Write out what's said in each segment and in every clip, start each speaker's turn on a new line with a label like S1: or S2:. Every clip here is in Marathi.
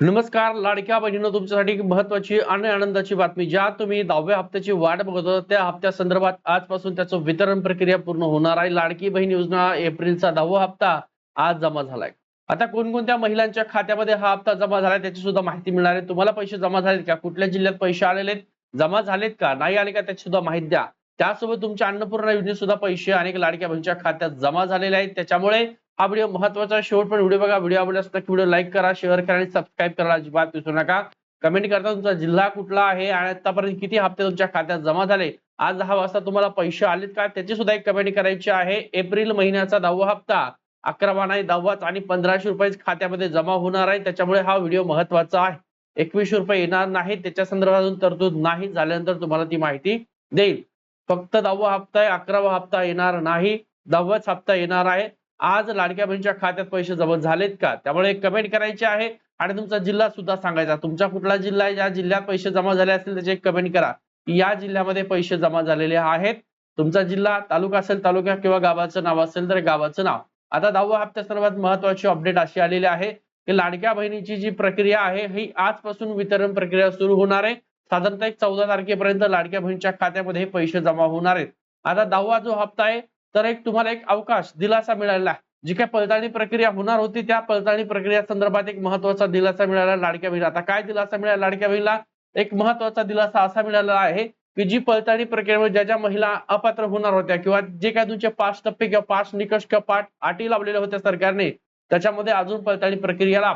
S1: नमस्कार लाडक्या बहिणीनं तुमच्यासाठी एक महत्वाची आणि आनंदाची बातमी. ज्या तुम्ही दहाव्या हप्त्याची वाट बघत होता त्या हप्त्या संदर्भात आजपासून त्याचं वितरण प्रक्रिया पूर्ण होणार आहे. लाडकी बहीण योजना एप्रिलचा दहावा हप्ता आज जमा झालाय. आता कोणकोणत्या महिलांच्या खात्यामध्ये हा हप्ता जमा झालाय त्याची सुद्धा माहिती मिळणार आहे. तुम्हाला पैसे जमा झालेत का? कुठल्या जिल्ह्यात पैसे आलेले आहेत? जमा झालेत का? नाही आले का? त्याची सुद्धा माहिती द्या. त्यासोबत तुमच्या अन्नपूर्णा योजनेत सुद्धा पैसे अनेक लाडक्या बहिणीच्या खात्यात जमा झालेले आहेत. त्याच्यामुळे हा व्हिडिओ महत्त्वाचा शेवट पण व्हिडिओ बघा. व्हिडिओ आवडला असता व्हिडिओ लाईक करा शेअर करा आणि सबस्क्राईब करा अजिबात विसरू नका. कमेंट करता तुमचा जिल्हा कुठला आहे आणि आतापर्यंत किती हप्ते तुमच्या खात्यात जमा झाले? आज दहा वाजता तुम्हाला पैसे आलेत का? त्याची सुद्धा एक कमेंट करायची आहे. एप्रिल महिन्याचा दहावा हप्ता अकरावा नाही दहावाच आणि पंधराशे रुपये खात्यामध्ये जमा होणार आहे. त्याच्यामुळे हा व्हिडिओ महत्त्वाचा आहे. एकवीसशे रुपये येणार नाही त्याच्या संदर्भात अजून तरतूद नाही झाल्यानंतर तुम्हाला ती माहिती देईल. फक्त दहावा हप्ता आहे अकरावा हप्ता येणार नाही. दहावाच हप्ता येणार आहे. आज लाडक्या बहिणीच्या खात्यात पैसे जमा झालेत का? त्यामुळे कमेंट करायचे आहे आणि तुमचा जिल्हा सुद्धा सांगायचा. तुमचा कुठला जिल्हा आहे? ज्या जिल्ह्यात पैसे जमा झाले असतील त्याचे कमेंट करा. या जिल्ह्यामध्ये पैसे जमा झालेले आहेत. तुमचा जिल्हा तालुका असेल तालुका किंवा गावाचं नाव असेल तर गावाचं नाव. आता दहावा हप्त्या सर्वात महत्वाची अपडेट अशी आलेली आहे की लाडक्या बहिणीची जी प्रक्रिया आहे ही आजपासून वितरण प्रक्रिया सुरू होणार आहे. साधारणतः एक चौदा तारखेपर्यंत लाडक्या बहिणीच्या खात्यामध्ये पैसे जमा होणार आहेत. आता दहावा जो हप्ता आहे तर एक तुम्हाला एक अवकाश दिलासा मिळालेला आहे. जी काय पडताळणी प्रक्रिया होणार होती त्या पडताळणी प्रक्रिया संदर्भात एक महत्त्वाचा दिलासा मिळाला लाडक्या बहिणीला. आता काय दिलासा मिळाला लाडक्या बहिणीला? एक महत्त्वाचा दिलासा असा मिळाला आहे की जी पडताळणी प्रक्रियेमध्ये ज्या ज्या महिला अपात्र होणार होत्या किंवा जे काय तुमचे पाच टप्पे किंवा पाच निकष किंवा पाठ अटी लावलेल्या होत्या सरकारने त्याच्यामध्ये अजून पडताळणी प्रक्रियेला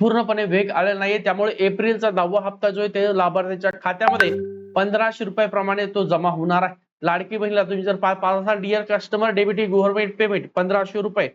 S1: पूर्णपणे वेग आलेला नाहीये. त्यामुळे एप्रिलचा दहावा हप्ता जो आहे ते लाभार्थ्यांच्या खात्यामध्ये पंधराशे रुपयाप्रमाणे तो जमा होणार आहे. लाडकी बहिणीला तुम्ही जर पाच पाच असाल dear customer debit government payment पंधराशे रुपये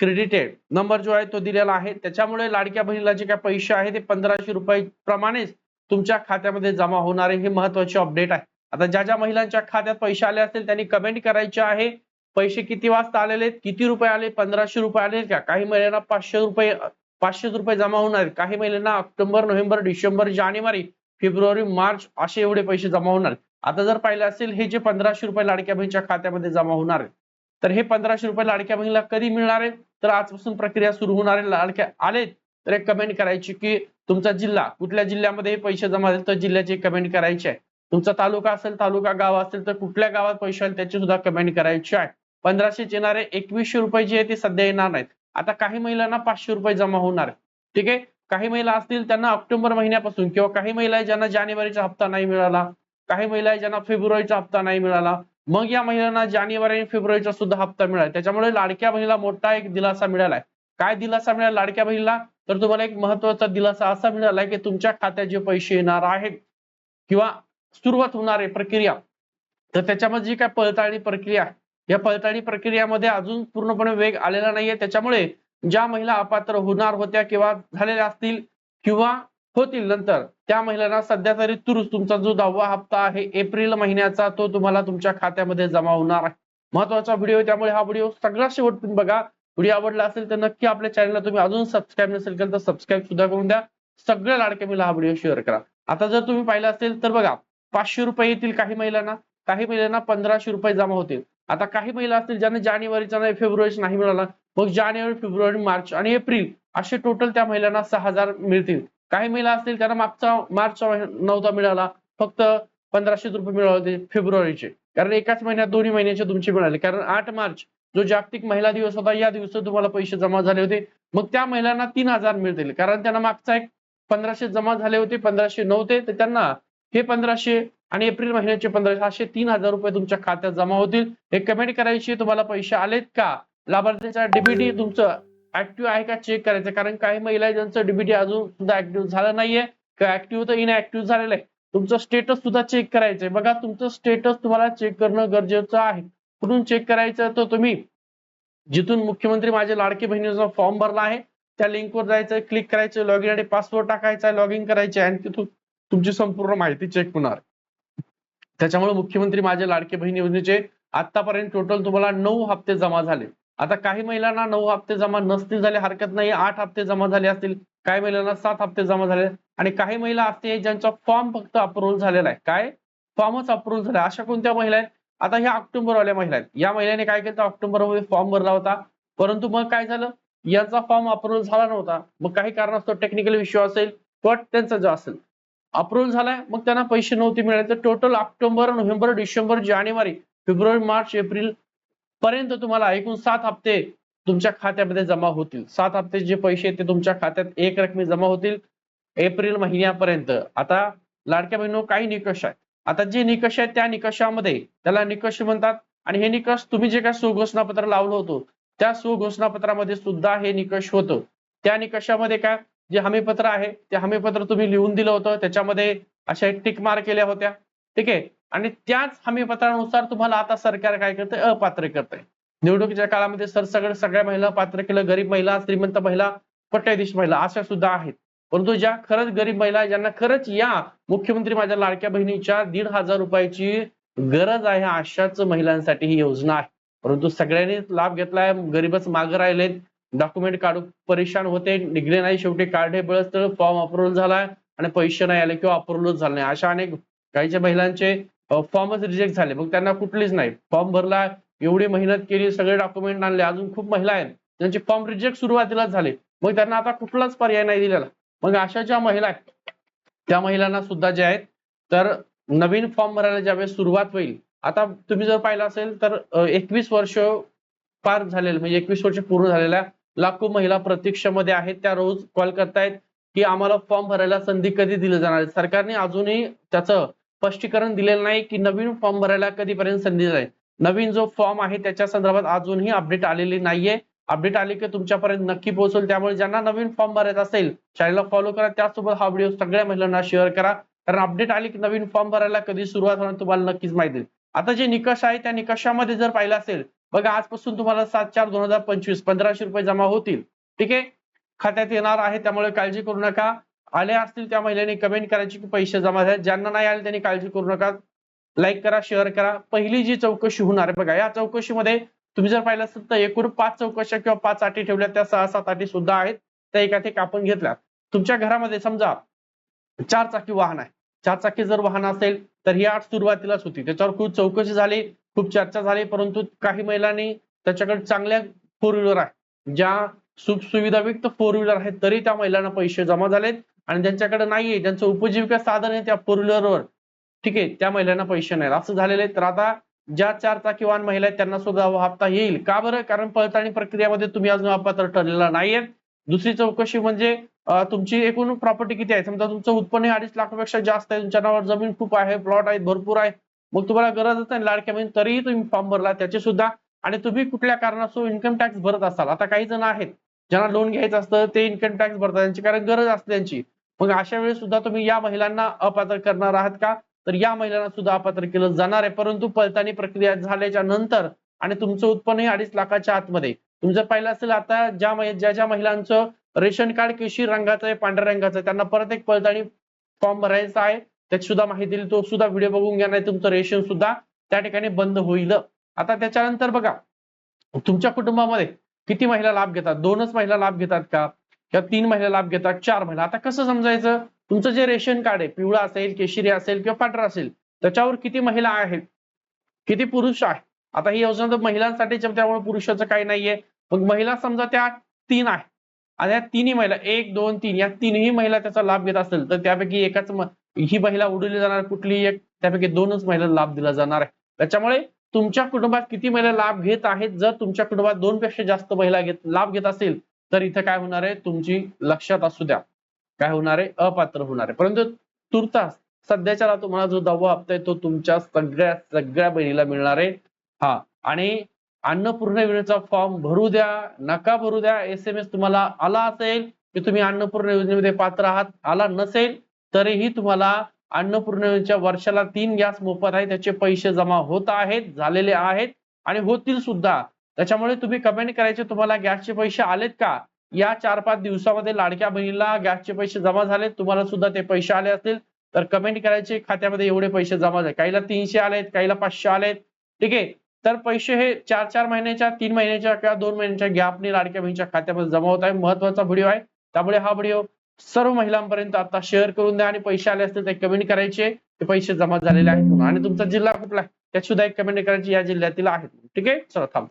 S1: क्रेडिटेड नंबर जो आहे तो दिलेला आहे. त्याच्यामुळे लाडक्या बहिणीला जे काय पैसे आहे ते पंधराशे रुपये प्रमाणेच तुमच्या खात्यामध्ये जमा होणारे हे महत्त्वाचे अपडेट आहे. आता ज्या ज्या महिलांच्या खात्यात पैसे आले असतील त्यांनी कमेंट करायचे आहे. पैसे किती वाजता आलेले आहेत? किती रुपये आले? पंधराशे रुपये आले का? काही महिलांना पाचशे रुपये पाचशे रुपये जमा होणार काही महिलांना ऑक्टोबर नोव्हेंबर डिसेंबर जानेवारी फेब्रुवारी मार्च असे एवढे पैसे जमा होणार आता जर पाहिलं असेल हे जे पंधराशे रुपये लाडक्या बहिणीच्या खात्यामध्ये जमा होणार आहे तर हे पंधराशे रुपये लाडक्या बहिणीला कधी मिळणार आहे तर आजपासून प्रक्रिया सुरू होणार आहे. लाडक्या आले तर एक कमेंट करायची की तुमचा जिल्हा कुठल्या जिल्ह्यामध्ये हे पैसे जमा झाले? तर जिल्ह्याची कमेंट करायची आहे. तुमचा तालुका असेल तालुका गाव असेल तर कुठल्या गावात पैसे आले त्याची सुद्धा कमेंट करायची आहे. पंधराशे येणारे एकवीसशे रुपये जे आहे ते सध्या येणार नाहीत. आता काही महिलांना पाचशे रुपये जमा होणार आहे. ठीक आहे? काही महिला असतील त्यांना ऑक्टोबर महिन्यापासून किंवा काही महिला आहे ज्यांना जानेवारीचा हप्ता नाही मिळाला काही महिला आहे ज्यांना फेब्रुवारीचा हप्ता नाही मिळाला. मग या महिलांना जानेवारी आणि फेब्रुवारीचा सुद्धा हप्ता मिळाला. त्याच्यामुळे लाडक्या बहिणीला मोठा एक दिलासा मिळालाय. काय दिलासा मिळाला लाडक्या बहिणीला? तर तुम्हाला एक महत्त्वाचा दिलासा असा मिळालाय की तुमच्या खात्यात जे पैसे येणार आहेत किंवा सुरुवात होणार आहे प्रक्रिया तर त्याच्यामध्ये जी काय पडताळणी प्रक्रिया या पडताळणी प्रक्रियामध्ये अजून पूर्णपणे वेग आलेला नाहीये. त्याच्यामुळे ज्या महिला अपात्र होणार होत्या किंवा झालेल्या असतील किंवा होतील नंतर. त्या महिलांना सध्या तरी तुरुस तुमचा जो दहावा हप्ता आहे एप्रिल महिन्याचा तो तुम्हाला तुमच्या खात्यामध्ये जमा होणार आहे. महत्त्वाचा व्हिडिओ त्यामुळे हा व्हिडिओ सगळा शेवटपर्यंत बघा. व्हिडिओ आवडला असेल तर नक्की आपल्या चॅनलला तुम्ही अजून सबस्क्राईब नसेल केलं तर सबस्क्राईब सुद्धा करून द्या. सगळ्या लाडक्या हा व्हिडिओ शेअर करा. आता जर तुम्ही पाहिलं असेल तर बघा पाचशे रुपये येतील काही महिलांना. काही महिलांना पंधराशे रुपये जमा होतील. आता काही महिला असतील ज्यांना जानेवारीचा नाही फेब्रुवारीचा नाही मिळाला. मग जानेवारी फेब्रुवारी मार्च आणि एप्रिल असे टोटल त्या महिलांना सहा हजार मिळतील. काही महिला असतील कारण मागचा मार्चचा नव्हता मिळाला फक्त पंधराशे रुपये मिळाले होते फेब्रुवारीचे. कारण एकाच महिन्यात दोन्ही महिन्याचे तुमचे मिळाले. कारण आठ मार्च जो जागतिक महिला दिवस होता या दिवशी तुम्हाला पैसे जमा झाले होते. मग त्या महिलांना तीन हजार मिळतील. कारण त्यांना मागचा एक पंधराशे जमा झाले होते पंधराशे नव्हते तर त्यांना हे पंधराशे आणि एप्रिल महिन्याचे पंधराशे असे तीन हजार रुपये तुमच्या खात्यात जमा होतील. हे कमेंट करायची तुम्हाला पैसे आलेत का? लाभार्थीचा डीबीटी तुमचं ऍक्टिव्ह आहे का चेक करायचं? कारण काही महिला आहे ज्यांचं डीबीटी अजून सुद्धा ऍक्टिव्ह झालं नाहीये. किंवा ऍक्टिव्ह तर इनऍक्टिव्ह झालेलं आहे. तुमचं स्टेटस सुद्धा चेक करायचंय. बघा तुमचं स्टेटस तुम्हाला चेक करणं गरजेचं आहे. कुठून चेक करायचं तर तुम्ही जिथून मुख्यमंत्री माझे लाडके बहिणीचा फॉर्म भरला आहे त्या लिंकवर जायचं क्लिक करायचं लॉग इन आणि पासवर्ड टाकायचा लॉग इन करायचे आणि तिथून तुमची संपूर्ण माहिती चेक होणार. त्याच्यामुळे मुख्यमंत्री माझे लाडके बहिणी योजनेचे आतापर्यंत टोटल तुम्हाला नऊ हप्ते जमा झाले. आता काही महिलांना नऊ हप्ते जमा नसतील झाले हरकत नाही. आठ हप्ते जमा झाले असतील. काही महिलांना सात हप्ते जमा झाले. आणि काही महिला असते ज्यांचा फॉर्म फक्त अप्रुव्हल झालेला आहे. काय? फॉर्मच अप्रुव्हल झाला. अशा कोणत्या महिला आहेत? आता ह्या ऑक्टोबर वाल्या महिला आहेत. या महिलाने काय केलं? ऑक्टोबरमध्ये फॉर्म भरला होता. परंतु मग काय झालं? यांचा फॉर्म अप्रुव्हल झाला नव्हता. मग काही कारणास्तव टेक्निकल इश्यू असेल किंवा त्यांचा जो असेल अप्रुव्हल झालाय. मग त्यांना पैसे नव्हते मिळाले. तर टोटल ऑक्टोबर नोव्हेंबर डिसेंबर जानेवारी फेब्रुवारी मार्च एप्रिल पर्यंत तुम्हाला एकूण सात हप्ते तुमच्या खात्यामध्ये जमा होतील. सात हप्ते जे पैसे ते तुमच्या खात्यात एक रकमी जमा होतील एप्रिल महिन्यापर्यंत. आता लाडक्या बहिणीनो काही निकष आहेत. आता जे निकष आहेत त्या निकषामध्ये त्याला निकष म्हणतात आणि हे निकष तुम्ही जे काय सुघोषणापत्र लावलं होतं त्या सुघोषणापत्रामध्ये सुद्धा हे निकष होतं. त्या निकषामध्ये काय? जे हमीपत्र आहे ते हमीपत्र तुम्ही लिहून दिलं होतं त्याच्यामध्ये अशा टिक मार केल्या होत्या. ठीक आहे? आणि त्याच हमीपत्रानुसार तुम्हाला आता सरकार काय करते अपात्र करतंय. निवडणुकीच्या काळामध्ये सरसकट सगळ्या महिला पात्र केलं गरीब महिला श्रीमंत महिला पट्ट्याधीश महिला अशा सुद्धा आहेत. परंतु ज्या खरंच गरीब महिला ज्यांना खरंच या मुख्यमंत्री माझ्या लाडक्या बहिणीच्या दीड हजार रुपयाची गरज आहे अशाच महिलांसाठी ही योजना आहे. परंतु सगळ्यांनी लाभ घेतलाय गरीबच मागे राहिलेत. डॉक्युमेंट काढून परेशान होते निघले नाही शेवटी काढे बळच फॉर्म अप्रुव्हल झालाय आणि पैसे नाही आले किंवा अप्रुव्हल झाले नाही. अशा अनेक काहीच्या महिलांचे फॉर्मच रिजेक्ट झाले. मग त्यांना कुठलीच नाही. फॉर्म भरला एवढी मेहनत केली सगळे डॉक्युमेंट आणले. अजून खूप महिला आहेत. त्यांचे फॉर्म रिजेक्ट सुरुवातीलाच झाले. मग त्यांना आता कुठलाच पर्याय नाही दिलेला. मग अशा ज्या महिला आहेत त्या महिलांना सुद्धा जे आहेत तर नवीन फॉर्म भरायला ज्यावेळेस सुरुवात होईल. आता तुम्ही जर पाहिलं असेल तर एकवीस वर्ष पार झालेलं म्हणजे एकवीस वर्ष पूर्ण झालेल्या लाखो महिला प्रतीक्षेमध्ये आहेत. त्या रोज कॉल करतायत की आम्हाला फॉर्म भरायला संधी कधी दिली जाणार सरकारने अजूनही त्याचं स्पष्टीकरण दिलेलं नाही की नवीन फॉर्म भरायला कधीपर्यंत संधी जाईल. नवीन जो फॉर्म आहे त्याच्या संदर्भात अजूनही अपडेट आलेली नाहीये. अपडेट आली की तुमच्यापर्यंत नक्की पोहोचेल. त्यामुळे ज्यांना नवीन फॉर्म भरायचा असेल चॅनलला फॉलो करा. त्याचसोबत हा व्हिडिओ सगळ्या महिलांना शेअर करा. कारण अपडेट आली की नवीन फॉर्म भरायला कधी सुरुवात होणार तुम्हाला नक्कीच माहिती आहे. आता जे निकष आहे त्या निकषामध्ये जर पाहिलं असेल बघा आजपासून तुम्हाला सात चार दोन हजार पंचवीस पंधराशे रुपये जमा होतील. ठीक आहे? खात्यात येणार आहे त्यामुळे काळजी करू नका. आले असतील त्या महिलांनी कमेंट करायची की पैसे जमा झाले. ज्यांना नाही आले त्यांनी काळजी करू नका. लाईक करा शेअर करा. पहिली जी चौकशी होणार आहे बघा या चौकशीमध्ये तुम्ही जर पाहिलं असेल तर एकूण पाच चौकशा किंवा पाच अटी ठेवल्या त्या सहा सात अटी सुद्धा आहेत. त्या एकाधिक कापून घेतल्या. तुमच्या घरामध्ये समजा चार चाकी वाहन आहे. चार चाकी जर वाहन असेल तर ही आठ सुरुवातीलाच होती. त्याच्यावर खूप चौकशी झाली खूप चर्चा झाली परंतु काही महिलांनी त्याच्याकडे चांगल्या फोर व्हीलर आहे. ज्या सुख सुविधायुक्त फोर व्हीलर आहेत तरी त्या महिलांना पैसे जमा झालेत. आणि ज्यांच्याकडे नाहीये ज्यांचं उपजीविका साधन आहे त्या फोर व्हीलरवर ठीक आहे त्या महिलांना पैसे नाही असं झालेलं आहे. तर आता ज्या चार चाकी वाहन महिला आहेत त्यांना सुद्धा हप्ता येईल. का बरं? कारण पडताळणी प्रक्रियेमध्ये तुम्ही अजून अपात्र ठरलेला नाहीये दुसरी चौकशी म्हणजे तुमची एकूण प्रॉपर्टी किती आहे? समजा तुमचं उत्पन्न हे अडीच लाखापेक्षा जास्त आहे. तुमच्या नावावर जमीन खूप आहे प्लॉट आहेत भरपूर आहे. मग तुम्हाला गरजच नाही लाडक्या बहीण तरीही तुम्ही फॉर्म भरला त्याचे सुद्धा. आणि तुम्ही कुठल्या कारणास्तव इन्कम टॅक्स भरत असाल? आता काही जण आहेत. ज्यांना लोन घ्यायचं असतं ते इन्कम टॅक्स भरतात त्यांची कारण गरज असते त्यांची. मग अशा वेळेस सुद्धा तुम्ही या महिलांना अपात्र करणार आहात का? तर या महिलांना सुद्धा अपात्र केलं जाणार आहे. परंतु पडताळणी प्रक्रिया झाल्याच्यानंतर आणि तुमचं उत्पन्नही अडीच लाखाच्या आतमध्ये. तुमचं पाहिलं असेल आता ज्या ज्या ज्या महिलांचं रेशन कार्ड केशी रंगाचं आहे पांढऱ्या रंगाचं आहे त्यांना परत एक पडताळणी फॉर्म भरायचा आहे. त्याची सुद्धा माहिती दिली तो सुद्धा व्हिडिओ बघून घ्या नाही तुमचं रेशन सुद्धा त्या ठिकाणी बंद होईल. आता त्याच्यानंतर बघा तुमच्या कुटुंबामध्ये किती महिला लाभ घेतात? दोनच महिला लाभ घेतात का? किंवा तीन महिला लाभ घेतात चार महिला. आता कसं समजायचं? तुमचं जे रेशन कार्ड आहे पिवळा असेल केशरी असेल किंवा पांढरा असेल त्याच्यावर किती महिला आहेत? किती पुरुष आहे आता ही योजना तर महिलांसाठीच त्यामुळे पुरुषाचं काही नाहीये. मग महिला समजा त्या तीन आहे आणि या तिन्ही महिला एक दोन तीन या तीनही महिला त्याचा लाभ घेत असेल तर त्यापैकी एकाच ही महिला उडवली जाणार कुठली? एक त्यापैकी दोनच महिला लाभ दिला जाणार आहे. त्याच्यामुळे तुमच्या कुटुंबात किती महिला लाभ घेत आहेत? जर तुमच्या कुटुंबात दोन पेक्षा जास्त महिला घेत लाभ घेत असेल तर इथं काय होणार आहे? तुमची लक्षात असू द्या. काय होणार आहे? अपात्र होणार आहे. परंतु तुर्तास सध्याच्याला तुम्हाला जो दहावा हप्ता आहे तो तुमच्या सगळ्या सगळ्या बहिणीला मिळणार आहे. हा. आणि अन्नपूर्णा योजनेचा फॉर्म भरू द्या नका भरू द्या. एस एम एस तुम्हाला आला असेल की तुम्ही अन्नपूर्णा योजनेमध्ये पात्र आहात आला नसेल तरीही तुम्हाला अन्नपूर्णेच्या वर्षाला तीन गॅस मोफत आहे त्याचे पैसे जमा होत आहेत झालेले आहेत आणि होतील सुद्धा. त्याच्यामुळे तुम्ही कमेंट करायचे तुम्हाला गॅसचे पैसे आलेत का? या चार पाच दिवसामध्ये लाडक्या बहिणीला गॅसचे पैसे जमा झालेत तुम्हाला सुद्धा ते पैसे आले असतील. तर कमेंट करायचे खात्यामध्ये एवढे पैसे जमा झाले. काहीला तीनशे आलेत काहीला पाचशे आलेत. ठीक आहे? तर पैसे हे चार चार महिन्याच्या तीन महिन्याच्या किंवा दोन महिन्याच्या गॅपने लाडक्या बहिणीच्या खात्यामध्ये जमा होत आहे. महत्त्वाचा व्हिडिओ आहे. त्यामुळे हा व्हिडिओ सर्व महिलांपर्यंत आता शेअर करून द्या आणि पैसे आले असतील ते कमेंट करायचे. ते पैसे जमा झालेले आहेत आणि तुमचा जिल्हा कुठला आहे? त्यात सुद्धा एक कमेंट करायची या जिल्ह्यातील आहेत ठीक आहे? चला थांब.